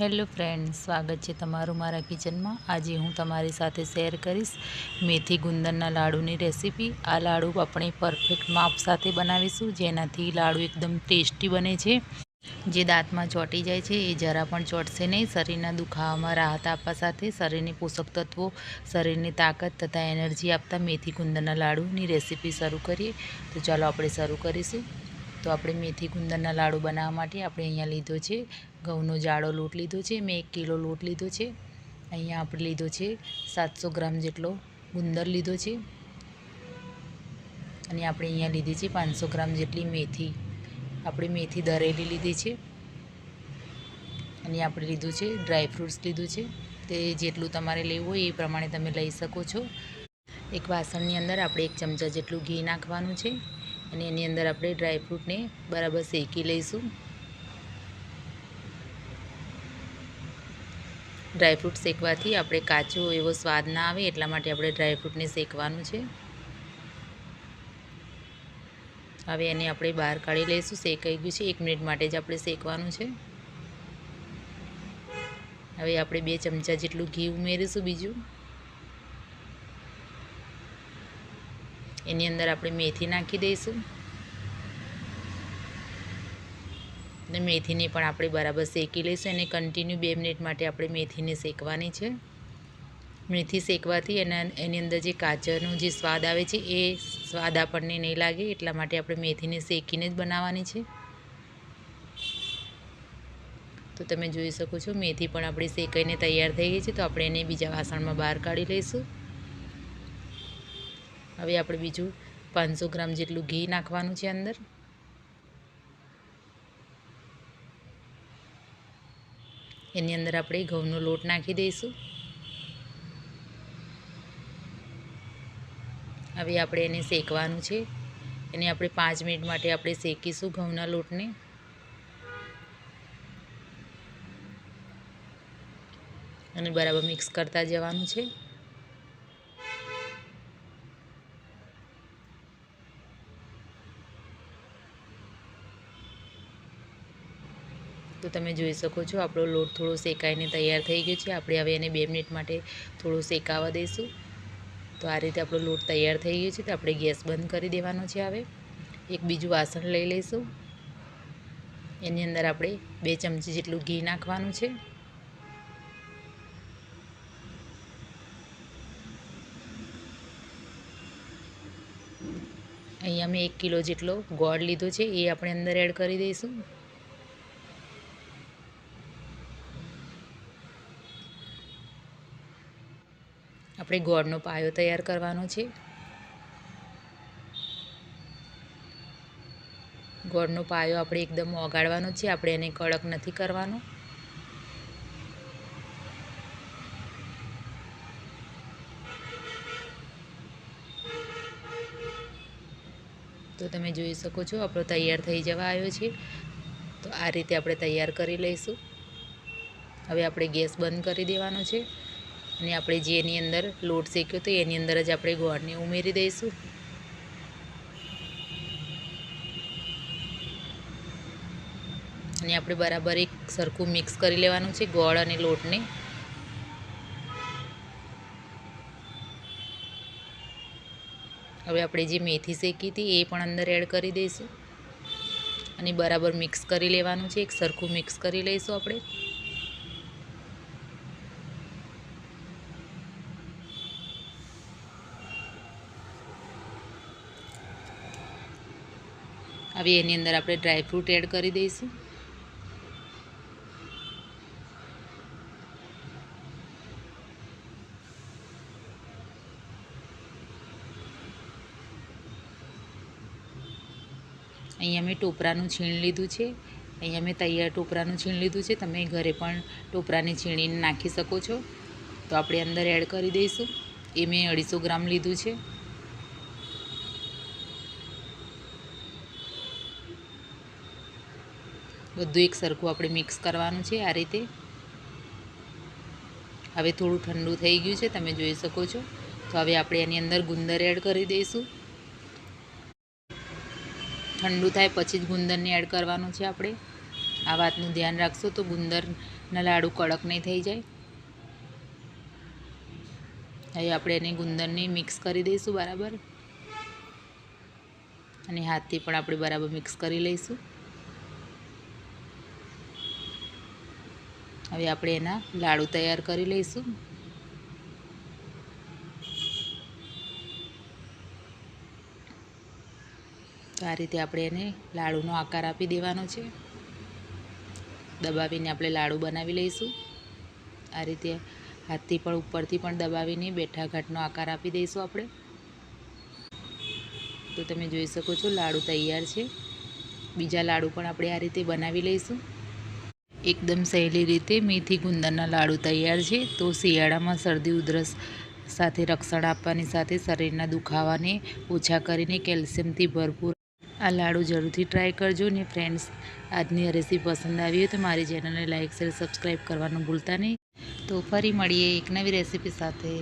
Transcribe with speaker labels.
Speaker 1: Hello friend, સ્વાગત છે તમારું મારા કિચનમાં. આજે હું તમારી સાથે શેર કરીશ મેથી ગુંદરના લાડુની રેસીપી. આ લાડુ આપણે પરફેક્ટ માપ સાથે બનાવીશું, જેનાથી લાડુ એકદમ ટેસ્ટી બને છે. જે દાંતમાં ચોંટી જાય છે, એ જરા પણ ચોંટશે નહીં. શરીરના દુખાવામાં રાહત આપવા સાથે શરીરને પોષક તત્વો, શરીરની તાકાત તથા એનર્જી આપતા મેથી ગુંદરના લાડુની રેસીપી શરૂ કરીએ. તો ચાલો આપણે શરૂ કરીશું. તો આપણે મેથી ગુંદરના લાડુ બનાવવા માટે આપણે અહીંયા લીધો છે. ઘઉંનો જાડો લોટ લીધો છે. મેં એક કિલો લોટ લીધો છે. અહીંયા આપણે લીધો છે સાતસો ગ્રામ જેટલો ગુંદર લીધો છે. અને આપણે અહીંયા લીધી છે પાંચસો ગ્રામ જેટલી મેથી. આપણે મેથી દરેલી લીધી છે. અને આપણે લીધું છે ડ્રાય ફ્રૂટ્સ લીધું છે. તે જેટલું તમારે લેવું હોય એ પ્રમાણે તમે લઈ શકો છો. એક વાસણની અંદર આપણે એક ચમચા જેટલું ઘી નાખવાનું છે. અને એની અંદર આપણે ડ્રાયફ્રૂટને બરાબર શેકી લઈશું. ડ્રાયફ્રૂટ શેકવાથી આપણે કાચો એવો સ્વાદ ના આવે એટલા માટે આપણે ડ્રાયફ્રૂટને શેકવાનું છે. હવે એને આપણે બહાર કાઢી લઈશું. શેકાઈ ગયું છે. એક મિનિટ માટે જ આપણે શેકવાનું છે. હવે આપણે બે ચમચા જેટલું ઘી ઉમેરીશું બીજું. એની અંદર આપણે મેથી નાખી દઈશું. અને મેથીને પણ આપણે બરાબર શેકી લઈશું. અને કન્ટિન્યુ બે મિનિટ માટે આપણે મેથીને શેકવાની છે. મેથી શેકવાથી એના, એની અંદર જે કાચરનો જે સ્વાદ આવે છે, એ સ્વાદ આપણને નહીં લાગે, એટલા માટે આપણે મેથીને શેકીને જ બનાવવાની છે. તો તમે જોઈ શકો છો, મેથી પણ આપણી શેકાઈને તૈયાર થઈ ગઈ છે. તો આપણે એને બીજા વાસણમાં બહાર કાઢી લઈશું. હવે આપણે બીજું પાંચસો ગ્રામ જેટલું ઘી નાખવાનું છે અંદર. એની અંદર આપણે ઘઉંનો લોટ નાખી દઈશું. હવે આપણે એને શેકવાનું છે. એને આપણે પાંચ મિનિટ માટે આપણે શેકીશું ઘઉંના લોટને. અને બરાબર મિક્સ કરતા જવાનું છે. તો તમે જોઈ શકો છો, આપણો લોટ થોડો શેકાઈને તૈયાર થઈ ગયો છે. આપણે હવે એને બે મિનિટ માટે થોડું શેકાવા દઈશું. તો આ રીતે આપણો લોટ તૈયાર થઈ ગયો છે. તો આપણે ગેસ બંધ કરી દેવાનો છે હવે. એક બીજું વાસણ લઈ લઈશું. એની અંદર આપણે બે ચમચી જેટલું ઘી નાખવાનું છે. અહીંયા મેં એક કિલો જેટલો ગોળ લીધો છે. એ આપણે અંદર એડ કરી દઈશું. આપણે ગોળનો પાયો તૈયાર કરવાનો છે. ગોળનો પાયો આપણે એકદમ ઓગાળવાનો છે, આપણે એને કડક નથી કરવાનો. તો તમે જોઈ શકો છો, આપણો તૈયાર થઈ જવા આવ્યો છે. તો આ રીતે આપણે તૈયાર કરી લઈશું. હવે આપણે ગેસ બંધ કરી દેવાનો છે. અને આપણે જે એની અંદર લોટ શેક્યો તો એની અંદર જ આપણે ગોળને ઉમેરી દઈશું. અને આપણે બરાબર એક સરખું મિક્સ કરી લેવાનું છે ગોળ અને લોટને. હવે આપણે જે મેથી શેકી હતી એ પણ અંદર એડ કરી દઈશું. અને બરાબર મિક્સ કરી લેવાનું છે, એક સરખું મિક્સ કરી લઈશું આપણે. હવે એની અંદર આપણે ડ્રાયફ્રૂટ એડ કરી દઈશું. અહીંયા મેં ટોપરાનું છીણ લીધું છે. અહીંયા મેં તૈયાર ટોપરાનું છીણ લીધું છે. તમે ઘરે પણ ટોપરાની છીણીને નાખી શકો છો. તો આપણે અંદર એડ કરી દઈશું. એ મેં અઢીસો ગ્રામ લીધું છે. બધું એક સરખું આપણે મિક્સ કરવાનું છે આ રીતે. હવે થોડું ઠંડુ થઈ ગયું છે, તમે જોઈ શકો છો. તો હવે આપણે એની અંદર ગુંદર એડ કરી દઈશું. ઠંડુ થાય પછી જ ગુંદરને એડ કરવાનું છે આપણે. આ વાતનું ધ્યાન રાખશો તો ગુંદરના લાડુ કડક નહીં થઈ જાય. હવે આપણે એને ગુંદરની મિક્સ કરી દઈશું બરાબર. અને હાથથી પણ આપણે બરાબર મિક્સ કરી લઈશું. હવે આપણે એના લાડુ તૈયાર કરી લઈશું. તો આ રીતે આપણે એને લાડુનો આકાર આપી દેવાનો છે. દબાવીને આપણે લાડુ બનાવી લઈશું. આ રીતે હાથથી પણ ઉપરથી પણ દબાવીને બેઠા ઘાટનો આકાર આપી દઈશું આપણે. તો તમે જોઈ શકો છો લાડુ તૈયાર છે. બીજા લાડુ પણ આપણે આ રીતે બનાવી લઈશું. એકદમ સહેલી રીતે મેથી ગુંદરના લાડુ તૈયાર છે. તો શિયાળામાં શરદી, ઉધરસ સાથે રક્ષણ આપવાની સાથે શરીરના દુખાવાને ઓછા કરીને કેલ્શિયમથી ભરપૂર આ લાડુ જરૂરથી ટ્રાય કરજો. ને ફ્રેન્ડ્સ, આજની રેસીપી પસંદ આવી હોય તો મારી ચેનલને લાઇક શેર સબસ્ક્રાઈબ કરવાનું ભૂલતા નહીં. તો ફરી મળીએ એક નવી રેસીપી સાથે.